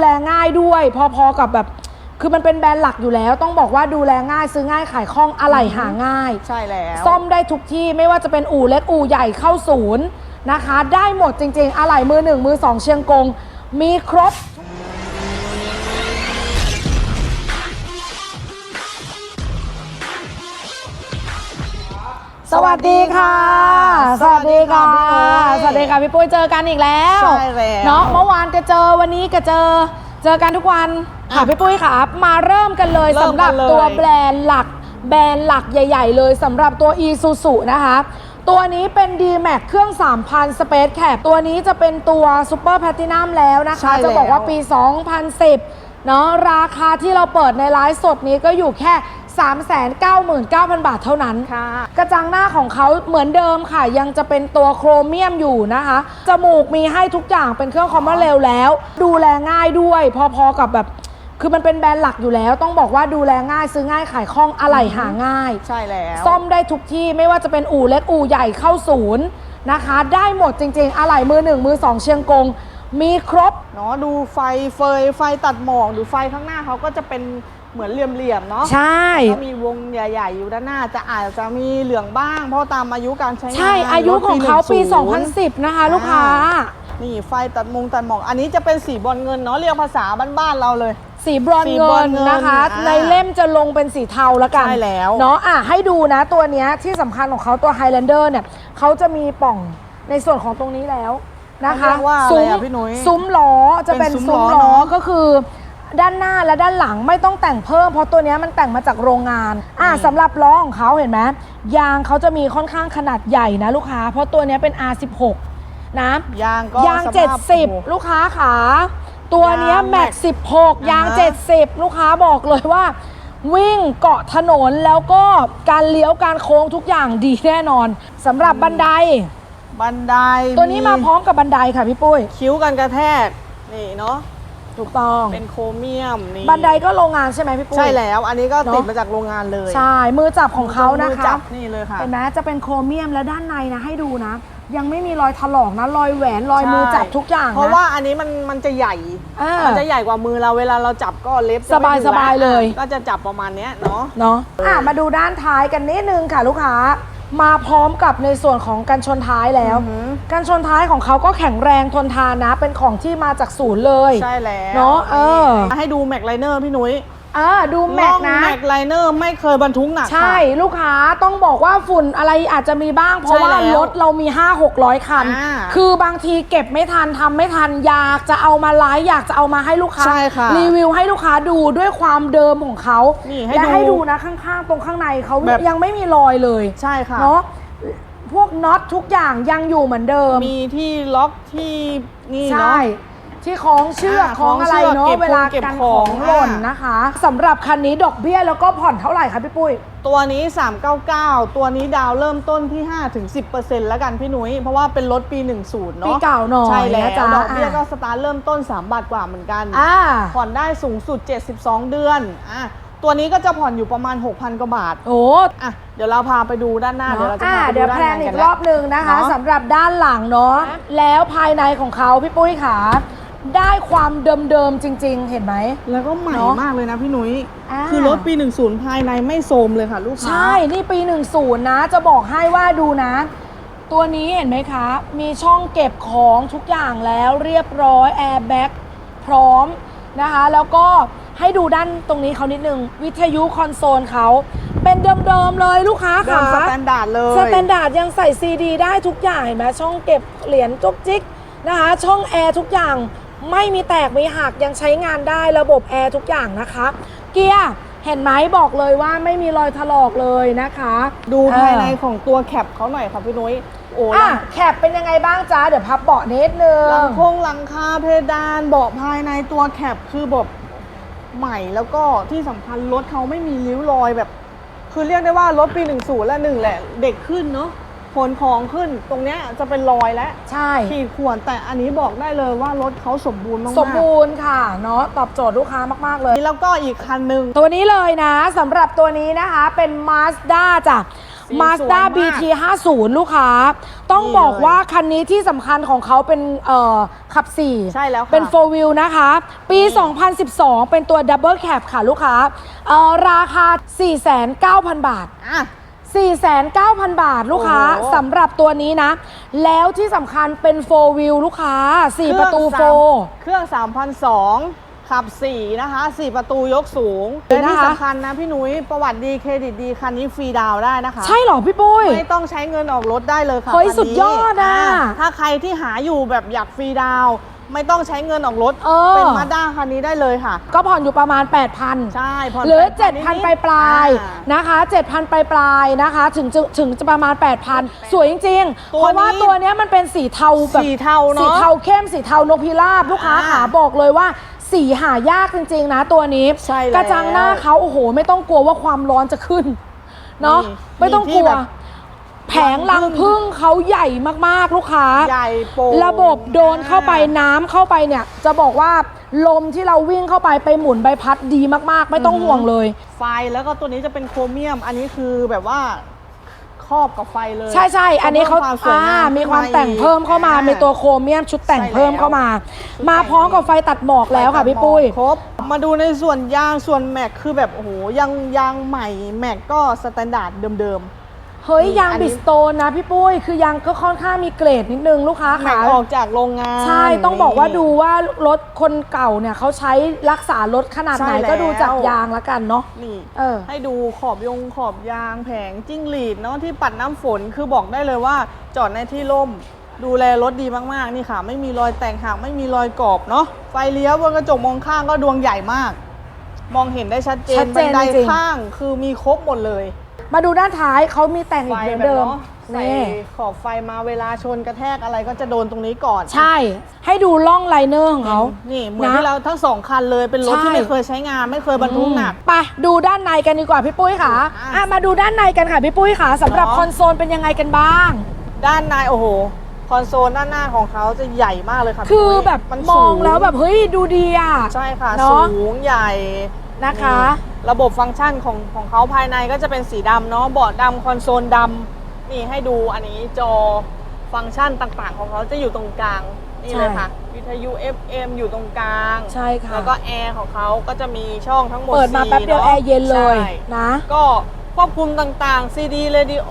แลง่ายด้วย พอๆกับแบบ คือมันเป็นแบรนด์หลักอยู่แล้ว ต้องบอกว่าดูแลง่ายซื้อง่ายขายคล่องอะไหล่หาง่าย ใช่แล้วซ่อมได้ทุกที่ไม่ว่าจะเป็นอู่เล็กอู่ใหญ่เข้าศูนย์นะคะ ได้หมดจริงๆ อะไหล่มือหนึ่งมือสองเชียงกง มีครบ วัสดีค่ะ สวัสดีค่ะ สวัสดีค่ะพี่ปุ้ยเจอกันอีกแล้วใช่แล้วเนาะเมื่อวานก็เจอวันนี้ก็เจอ เจอกันทุกวันค่ะพี่ปุ้ยค่ะมาเริ่มกันเลยเริ่มสำหรับกันเลยตัวแบรนด์หลัก แบรนด์หลักใหญ่ ๆ เลยสำหรับตัว e s u s u นะคะ ตัวนี้เป็น D-Max เครื่อง 3,000 Space Cap ตัวนี้จะเป็นตัว Super Platinum แล้วนะใช่คะแล้วจะบอกว่าปี 2010เนาะราคาที่เราเปิดในไลฟ์สดนี้ก็อยู่แค่ 399,000 บาทเท่านั้น ค่ะ กระจังหน้าของเขาเหมือนเดิมค่ะ ยังจะเป็นตัวโครเมียมอยู่นะคะ จมูกมีให้ทุกอย่างเป็นเครื่องคอมมอนเร็วแล้ว ดูแลง่ายด้วย พอๆกับแบบ คือมันเป็นแบรนด์หลักอยู่แล้ว ต้องบอกว่าดูแลง่ายซื้อง่ายขายคล่องอะไหล่หาง่าย ใช่แล้วซ่อมได้ทุกที่ไม่ว่าจะเป็นอู่เล็กอู่ใหญ่เข้าศูนย์นะคะ ได้หมดจริงๆ อะไหล่มือหนึ่งมือสองเชียงกง มีครบ เนาะดูไฟเฟยไฟตัดหมอกหรือไฟข้างหน้าเขาก็จะเป็น เหมือนเหลี่ยมๆเนาะใช่ก็มีวงใหญ่ๆอยู่ด้านหน้าจะอาจจะมีเหลืองบ้าง เพราะตามอายุการใช้งานใช่อายุของเขาปี รถ10 2010 นะคะ ลูกค้า นี่ไฟตัดมงตัดหมอกอันนี้จะเป็นสีบอลเงินเนาะเรียกภาษาบ้านๆเราเลย สีบรอนสีซ์บรเงิอนนซ์เงินนะคะ อ่าในเล่มจะลงเป็นสีเทาแล้วกันใช่แล้วเนาะอะให้ดูนะตัวเนี้ยที่สำคัญของเขาตัว Highlander เนี่ยเขาจะมีปล่องในส่วนของตรงนี้แล้วนะคะเรียกว่าอะไรซุ้มอะพี่นุ้ยซุ้มล้อจะเป็นเป็นซุ้ซุ้มมล้อล้อเนอะก็คือ ด้านหน้าและด้านหลังไม่ต้องแต่งเพิ่ม เพราะตัวเนี้ยมันแต่งมาจากโรงงาน อะสำหรับล้อของเขาเห็นไหมยางเขาจะมีค่อนข้างขนาดใหญ่นะลูกค้า เพราะตัวเนี้ยเป็น R16 นะยางก็ยาง สภาพโอ้โห70ลูกค้าขาตัวเนี้ยยางแม็ก Max 16 ยาง อ่าฮะ 70 ลูกค้าบอกเลยว่า วิ่งเกาะถนนแล้วก็การเลี้ยวการโค้งทุกอย่างดีแน่นอนสำหรับบันได บันไดตัวนี้มาพร้อมกับบันไดค่ะพี่ปุ้ย คิ้วกันกระแทกนี่เนาะ ถูกต้อง เป็นโครเมียมนี่บันไดก็โรงงานใช่ไหมพี่ปุ้ย ใช่แล้ว อันนี้ก็เนอะติดมาจากโรงงานเลยใช่ มือจับของเขานะมือคะจับนี่เลยค่ะ เห็นไหมจะเป็นโครเมียมและด้านในนะให้ดูนะ ยังไม่มีรอยถลอกนะ รอยแหวนรอยมือจับทุกอย่างเพราะนะว่าอันนี้มันมันจะใหญ่อ่ามันจะใหญ่กว่ามือเราเวลาเราจับก็เล็บจะสบายไม่ถึงสบายเลย ก็จะจับประมาณเนี้ยเนาะ เนาะอะมาดูด้านท้ายกันนิดนึงค่ะลูกค้า มาพร้อมกับในส่วนของกันชนท้ายแล้ว อือหือ กันชนท้ายของเขาก็แข็งแรงทนทานนะ เป็นของที่มาจากศูนย์เลยใช่แล้วเนอะเออ ให้ดูแม็กไลเนอร์พี่นุ้ย อ่าดูแม็กนะ แม็กไลเนอร์ไม่เคยบรรทุกหนักใช่ค่ะลูกค้าต้องบอกว่าฝุ่นอะไรอาจจะมีบ้าง เพราะใช่ว่าแล้วรถเรามี 5 600 คัน อ่าคือบางทีเก็บไม่ทันทำไม่ทันอยากจะเอามาไลฟ์อยากจะเอามาให้ลูกค้า ใช่ค่ะรีวิวให้ลูกค้าดูด้วยความเดิมของเขานี่ให้และดูให้ดูนะข้างๆ ตรงข้างในเขาแบบ ยังไม่มีรอยเลยใช่ค่ะ เนาะพวกน็อตทุกอย่างยังอยู่เหมือนเดิม มีที่ล็อกที่นี่ใช่ เนาะ ที่คล้องเชือกอ่าคล้องอะไรคล้องเชือกเนาะเก็บเวลาเก็บกันขขอองงหล่นอ่าน นะคะสำหรับคันนี้ดอกเบี้ยแล้วก็ผ่อนเท่าไหร่คะพี่ปุ้ย ตัวนี้ 399 ตัวนี้ดาวเริ่มต้นที่5-10%แล้วกันพี่นุ้ย เพราะว่าเป็นรถปี 10 เนาะปีเก่าหน่อยใช่แล้วนะจ๊ะดอกเบี้ยอะ ก็สตาร์ทเริ่มต้น 3 บาทกว่าเหมือนกัน อ่า ผ่อนได้สูงสุด 72 เดือนอะตัวนี้ก็จะผ่อนอยู่ประมาณ 6,000 กว่าบาทโอ้อะเดี๋ยวเราพาไปดูด้านหน้า เดี๋ยวเราจะอ่าพาไปดูเดี๋ยวด้านแพลในนอีกันกแล้รวอบหนึ่งนะคะเนาะสำหรับด้านหลังเนาะแล้วภายในของเขาพี่ปุ้ยขา ได้ความเดิมๆจริง ๆ เห็นไหม แล้วก็ใหม่เนาะมากเลยนะพี่นุ้ย อ่า คือรถปี 10 ภายในไม่โทรมเลยค่ะ ลูกค้า ใช่ นี่ปี 10 นะ จะบอกให้ว่าดูนะ ตัวนี้เห็นไหมคะ มีช่องเก็บของทุกอย่างแล้วเรียบร้อยแอร์แบ็กพร้อมนะคะ แล้วก็ให้ดูด้านตรงนี้เขานิดนึง วิทยุคอนโซลเขา เป็นเดิมๆเลยลูกค้าเดิค่ะ มสแตนดาร์ดเลย สแตนดาร์ดยังใส่ซีดีได้ทุกอย่างเห็นไหมช่องเก็บเหรียญจุกจิกนะคะ ช่องแอร์ทุกอย่าง ไม่มีแตกไม่หักยังใช้งานได้ระบบแอร์ทุกอย่างนะคะ เกียร์เห็นไหมบอกเลยว่าไม่มีรอยถลอกเลยนะคะ ดูภายในเออของตัวแคปเขาหน่อยค่ะพี่นุ้ยโอ้อะหลังแคปเป็นยังไงบ้างจ๊ะเดี๋ยวพับเบาะนิดนึงหลังโครงหลังคาเพดานเบาะภายในตัวแคปคือแบบใหม่แล้วก็ที่สำคัญรถเขาไม่มีริ้วรอยแบบ คือเรียกได้ว่ารถปี10และหนึ่งแหละ เด็กขึ้นเนาะ ขนของขึ้นตรงเนี้ยจะเป็นรอยแล้วใช่ ขีดข่วนแต่อันนี้บอกได้เลยว่ารถเขาสมบูรณ์มากๆสมบูรณ์ค่ะเนาะตอบโจทย์ลูกค้ามากๆเลย แล้วก็อีกคันหนึ่ง ตัวนี้เลยนะสำหรับตัวนี้นะคะเป็น Mazda จ้ะ สี Mazda สวยมาก BT 50ลูกค้า ต้องนี่บอกเลยว่าคันนี้ที่สำคัญของเขาเป็นเอ่อขับ 4 ใช่แล้วค่ะ เป็น 4 wheel นะคะ ปี 2012 เป็นตัว Double Cab ค่ะลูกค้าเอ่อราคา 4,900บาท อะ 4,900 บาทลูกค้าโอ้โห สำหรับตัวนี้นะ แล้วที่สำคัญเป็น4 wheel ลูกค้า 4 ประตูเครื่องสาม4เครื่อง3,002ขับ 4 นะคะ 4 ประตูยกสูงเดี๋ยวและที่นะคะสำคัญนะพี่นุ้ย ประวัติดีเครดิตดีคันนี้ฟรีดาวน์ได้นะคะ ใช่เหรอพี่ปุ้ย ไม่ต้องใช้เงินออกรถได้เลยค่ะเฮ้ยคันนี้สุดยอดอะาถ้าใครที่หาอยู่แบบอยากฟรีดาวน์ ไม่ต้องใช้เงินออกรถเออเป็นมาด้าคันนี้ได้เลยค่ะ ก็ผ่อนอยู่ประมาณ 8,000 ใช่ผ่อนหรือ8,000 7,000 ปลายปลายๆอ่า นะคะ 7,000 ปลายปลายๆนะคะ ถึงจะถึงจะประมาณ 8,000 สวยจริงๆ ตัวเพราะว่านี้ตัวเนี้ยมันเป็นสีเทาแบบสีเทาเนอะสีเทาเข้มสีเทานกพิราบลูกค้าอ่าขาบอกเลยว่าสีหายากจริงๆ นะตัวนี้ ใช่แล้วกระจังหน้าเขาโอ้โห ไม่ต้องกลัวว่าความร้อนจะขึ้น เนาะนี่ไม่ต้องมีที่กลัว แบบ แผงรังพึ่งเขาใหญ่มากๆลูกค้า ใหญ่โปร่งระบบโดนเข้าไปน้ำเข้าไปเนี่ย จะบอกว่าลมที่เราวิ่งเข้าไปไปหมุนใบพัดดีมากๆ ไม่ต้องห่วงเลย ไฟแล้วก็ตัวนี้จะเป็นโครเมียม อันนี้คือแบบว่าครอบกับไฟเลยใช่ใช่อันนี้เขาพิ่มความสวยอ่างามมีความแต่งเพิ่มเข้ามา อ่ มีตัวโครเมียมชุดแต่งใช่แล้วเพิ่มเข้ามาชุดมาแต่งพร้อมกับไฟตัดหมอกแล้วค่ะพี่ปุ้ย ครบ มาดูในส่วนยางส่วนแม็กคือแบบโอ้โหยังยางใหม่แม็กก็สแตนดาร์ดเดิม เฮ้ยนี่ยางอันนี้บิสโตนนะพี่ปุ้ยคือยางก็ค่อนข้างมีเกรดนิดนึงลูกค้าๆแม็กค่ะออกจากโรงงาน ใช่ต้องบอกว่าดูว่ารถคนเก่าเนี่ยเขาใช้รักษารถขนาดไหนใช่แล้ว ก็ดูจากยางละกันเนาะนี่เออ ให้ดูขอบยงขอบยางแผงจิ้งหรีดเนาะที่ปัดน้ำฝนคือบอกได้เลยว่า จอดในที่ร่ม ดูแลรถดีมากๆนี่ค่ะ ไม่มีรอยแตกหักไม่มีรอยกรอบเนาะไฟเลี้ยวบนกระจกมองข้างก็ดวงใหญ่มาก มองเห็นได้ชัดเจชันดเจบันนไดจริงข้างคือมีครบหมดเลย มาดูด้านท้ายเขามีแต่งอีไฟกเหมือนแบบเดิมเนาะใส่นี่ขอบไฟมาเวลาชนกระแทกอะไรก็จะโดนตรงนี้ก่อนใช่ ให้ดูล่องไลเนอร์ของเขา นี่เหมือนนะที่เราทั้งสองคันเลยเป็นรถใช่ ที่ไม่เคยใช้งานไม่เคยบรรทุกหนัก ไปดูด้านในกันดีกว่าพี่ปุ้ยค่ะอะ อะมาดูด้านในกันค่ะพี่ปุ้ยค่ะสำหรับเนาะ คอนโซลเป็นยังไงกันบ้าง ด้านในโอ้โห คอนโซลด้านหน้าของเขาจะใหญ่มากเลยค่ะคือพี่นุ้ยแบบมันมองสูแล้วแบบเฮ้ยดูดีอะ ใช่ค่ะเนอะ สูงใหญ่นะคะ นี่ ระบบฟังก์ชันของของเขาภายในก็จะเป็นสีดำเนาะเบาะดำคอนโซลดำนี่ให้ดูอันนี้จอฟังก์ชันต่างๆ ของเขาจะอยู่ตรงกลางนี่เลยค่ะ วิทยุ FM อยู่ตรงกลาง ใช่ค่ะ แล้วก็แอร์ของเขาก็จะมีช่องทั้งหมดเปิดมาสี่แป๊บเดียวะแอร์เย็นเลยใช่นะ ก็ ควบคุมต่างๆ CD Radio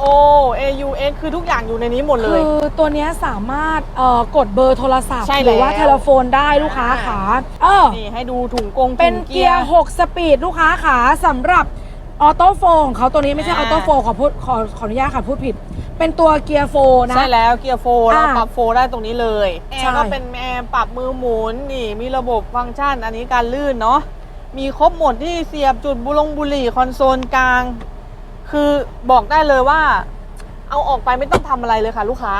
AUX คือทุกอย่างอยู่ในนี้หมดเลคืย อตัวเนี้ยสามารถเอ่อกดเบอร์โทรศัพท์ใช่หรือว่าแล้ว เทเลโฟนได้ลูกค้าอ่าขาเออ นี่ให้ดูถุงกงเป็นถุงเกียร์ 6 สปีด ลูกค้าขาสำหรับออโต้โฟของเขาตัวนี้ไม่ใช่ออ่า อโต้โฟขอพูดขอขออนุญาตค่ะพูดผิด เป็นตัวเกียร์โฟนะ ใช่แล้วเกียร์โฟร์เราอ่าปรับโฟร์ได้ตรงนี้เลยแอใช่ ร์ก็เป็นแอร์ปรับมือหมุนนี่ มีระบบฟังก์ชันอันนี้การลื่นเนาะมีครบหมดที่เสียบจุดบุลงบุหรี่คอนโซลกลาง คือบอกได้เลยว่า เอาออกไปไม่ต้องทำอะไรเลยค่ะ ลูกค้า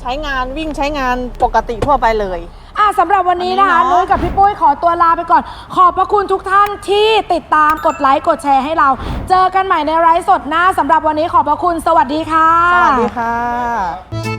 ใช้งานวิ่งใช้งานปกติทั่วไปเลย อะสำหรับวันนี้นะคะวันนี้เนอะ นุ้ยกับพี่ปุ้ยขอตัวลาไปก่อน ขอบพระคุณทุกท่านที่ติดตามกดไลค์กดแชร์ให้เรา เจอกันใหม่ในไลฟ์สดหน้าสำหรับวันนี้ขอบพระคุณสวัสดีค่ะ สวัสดีค่ะ